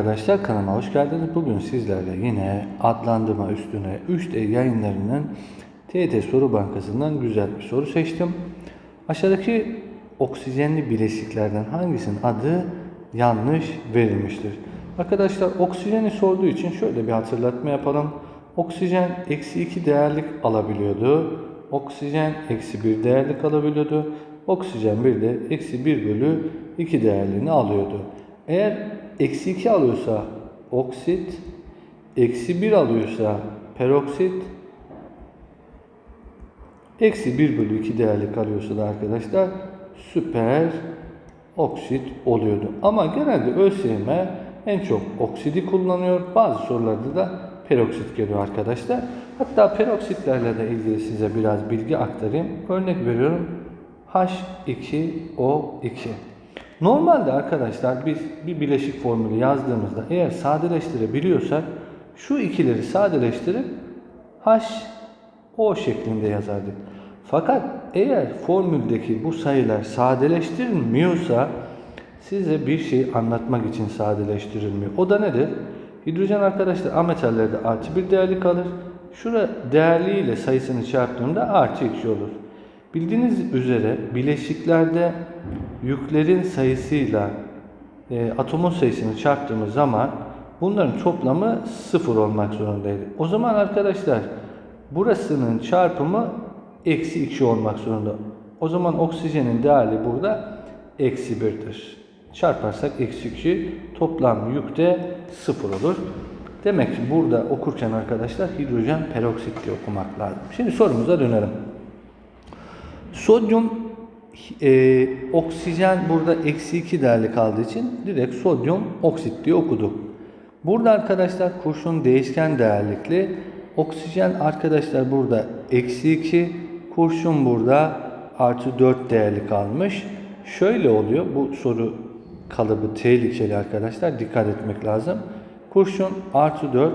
arkadaşlar kanalıma hoş geldiniz. Bugün sizlerle yine adlandırma üstüne 3D yayınlarının TET Soru Bankası'ndan güzel bir soru seçtim. Aşağıdaki oksijenli bileşiklerden hangisinin adı yanlış verilmiştir? Arkadaşlar oksijeni sorduğu için şöyle bir hatırlatma yapalım. Oksijen eksi 2 değerlik alabiliyordu. Oksijen eksi 1 değerlik alabiliyordu. Oksijen bir de eksi 1 bölü 2 değerliğini alıyordu. Eğer eksi 2 alıyorsa oksit, eksi 1 alıyorsa peroksit, eksi 1 bölü 2 değerlik alıyorsa da arkadaşlar süper oksit oluyordu. Ama genelde ÖSYM en çok oksidi kullanıyor. Bazı sorularda da peroksit geliyor arkadaşlar. Hatta peroksitlerle de ilgili size biraz bilgi aktarayım. Örnek veriyorum. H2O2. Normalde arkadaşlar biz bir bileşik formülü yazdığımızda eğer sadeleştirebiliyorsak şu ikileri sadeleştirip H O şeklinde yazardık. Fakat eğer formüldeki bu sayılar sadeleştirilmiyorsa size bir şey anlatmak için sadeleştirilmiyor. O da nedir? Hidrojen arkadaşlar ametallerde artı bir değerli kalır. Şura değerliyle sayısını çarptığımda artı 2 olur. Bildiğiniz üzere bileşiklerde yüklerin sayısıyla e, atomun sayısını çarptığımız zaman bunların toplamı sıfır olmak zorundaydı. O zaman arkadaşlar burasının çarpımı eksi 2 olmak zorunda. O zaman oksijenin değerli burada eksi 1'dir. Çarparsak eksi 2 toplam yükte sıfır olur. Demek ki burada okurken arkadaşlar hidrojen peroksit diye okumak lazım. Şimdi sorumuza dönelim. Sodyum e, oksijen burada eksi 2 değerli kaldığı için direkt sodyum oksit diye okuduk. Burada arkadaşlar kurşun değişken değerlikli. Oksijen arkadaşlar burada eksi 2. Kurşun burada artı 4 değerli kalmış. Şöyle oluyor. Bu soru kalıbı tehlikeli arkadaşlar. Dikkat etmek lazım. Kurşun artı 4.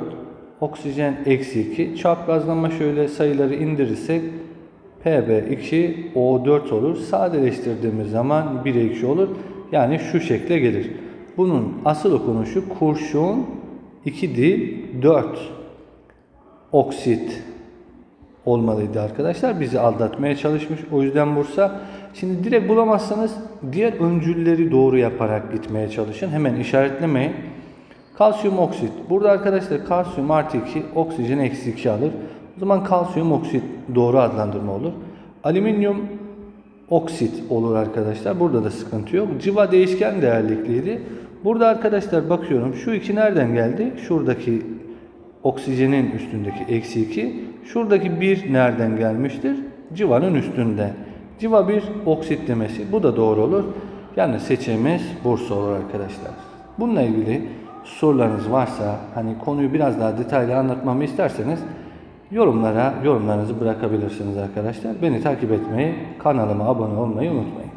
Oksijen eksi 2. Çaprazlama şöyle sayıları indirirsek PB2 O4 olur. Sadeleştirdiğimiz zaman 1'e 2 olur. Yani şu şekle gelir. Bunun asıl okunuşu kurşun 2 değil 4 oksit olmalıydı arkadaşlar. Bizi aldatmaya çalışmış. O yüzden Bursa. Şimdi direkt bulamazsanız diğer öncülleri doğru yaparak gitmeye çalışın. Hemen işaretlemeyin. Kalsiyum oksit. Burada arkadaşlar kalsiyum artı 2, oksijen eksi 2 alır. O zaman kalsiyum oksit doğru adlandırma olur. Alüminyum oksit olur arkadaşlar. Burada da sıkıntı yok. Civa değişken değerlikliydi. Burada arkadaşlar bakıyorum şu iki nereden geldi? Şuradaki oksijenin üstündeki eksi 2. Şuradaki 1 nereden gelmiştir? Civanın üstünde. Civa bir oksit demesi. Bu da doğru olur. Yani seçeğimiz Bursa olur arkadaşlar. Bununla ilgili sorularınız varsa hani konuyu biraz daha detaylı anlatmamı isterseniz yorumlara yorumlarınızı bırakabilirsiniz arkadaşlar. Beni takip etmeyi, kanalıma abone olmayı unutmayın.